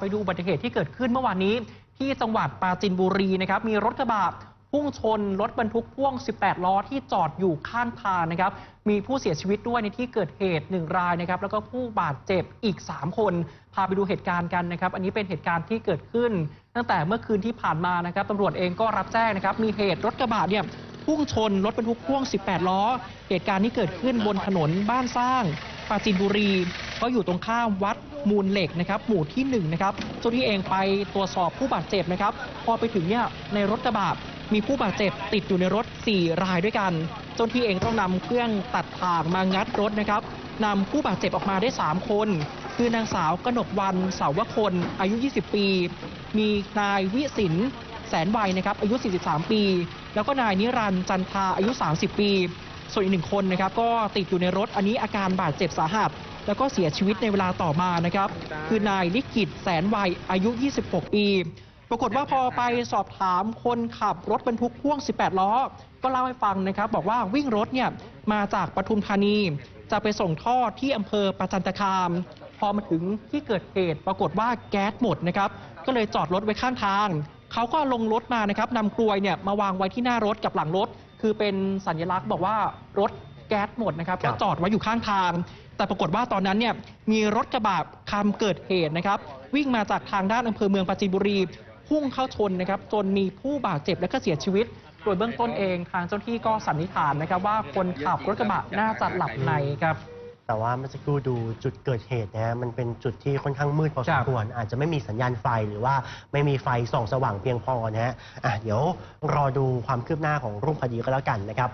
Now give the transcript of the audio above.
ไปดูอุบัติเหตุที่เกิดขึ้นเมื่อวานนี้ ที่จังหวัดปราจินบุรีนะครับมีรถกระบะพุ่งชนรถบรรทุกพ่วง 18 ล้อที่จอดอยู่ข้างทางนะครับมีผู้เสียชีวิตด้วยในที่เกิดเหตุ 1 รายนะครับแล้วก็ผู้บาดเจ็บอีก 3 คน พาไปดูเหตุการณ์กันนะครับ อันนี้เป็นเหตุการณ์ที่เกิดขึ้น ตั้งแต่เมื่อคืนที่ผ่านมานะครับตำรวจเองก็รับแจ้งนะครับมีเหตุรถกระบะเนี่ยพุ่งชนรถบรรทุกพ่วง 18 ล้อ เหตุการณ์นี้เกิดขึ้นบนถนนบ้านสร้าง ราจีนบุรี ก็อยู่ตรงข้ามวัดมูลเหล็กนะครับ หมู่ที่1นะครับเจ้าหน้าที่เองไปตรวจสอบผู้บาดเจ็บนะครับ พอไปถึงเนี่ยในรถกระบะมีผู้บาดเจ็บติดอยู่ในรถ 4 รายด้วยกันเจ้าหน้าที่เองต้องนำเครื่องตัดทางมางัดรถนะครับนำผู้บาดเจ็บออกมาได้ 3 คน คือนางสาวกนกวันเสาวคนอายุ 20 ปี มีนายวิสินแสนวัยนะครับอายุ 43 ปี แล้วก็นายนิรันจันทาอายุ 30 ปี ส่วนอีกหนึ่งคนนะครับก็ติดอยู่ในรถอันนี้อาการบาดเจ็บสาหัส แล้วก็เสียชีวิตในเวลาต่อมานะครับ คือนายลิขิตแสนวัยอายุ 26 ปีปรากฏว่าพอไปสอบถามคนขับรถบรรทุกพ่วง 18 ล้อ ก็เล่าให้ฟังนะครับ บอกว่าวิ่งรถเนี่ยมาจากปทุมธานี จะไปส่งท่อที่อำเภอประจันตคาม พอมาถึงที่เกิดเหตุปรากฏว่าแก๊สหมดนะครับ ก็เลยจอดรถไว้ข้างทาง เขาก็ลงรถมานะครับนำกลวยเนี่ยมาวางไว้ที่หน้ารถกับหลังรถ คือเป็นสัญลักษณ์บอกว่ารถแก๊สหมดนะครับครัก็บ จอดไว้อยู่ข้างทาง แต่ปรากฏว่าตอนนั้นเนี่ยมีรถกระบะคันเกิดเหตุนะครับ วิ่งมาจากทางด้านอำเภอเมืองปราจีนบุรี พุ่งเข้าชนนะครับ จนมีผู้บาดเจ็บและก็เสียชีวิต โดยเบื้องต้นเองทางเจ้าหน้าที่ก็สันนิษฐานนะครับ ว่าคนขับรถกระบะน่าจะหลับในครับ แต่ว่าเมื่อสักครู่ดูจุดเกิดเหตุนะฮะมันเป็นจุดที่ค่อนข้างมืดพอสครัมบควร อาจจะไม่มีสัญญาณไฟหรือว่าไม่มีไฟส่องสว่างเพียงพอนะฮะอะเดี๋ยวรอดูความคืบหน้าของรูปคดีก็แล้วกันนะครับ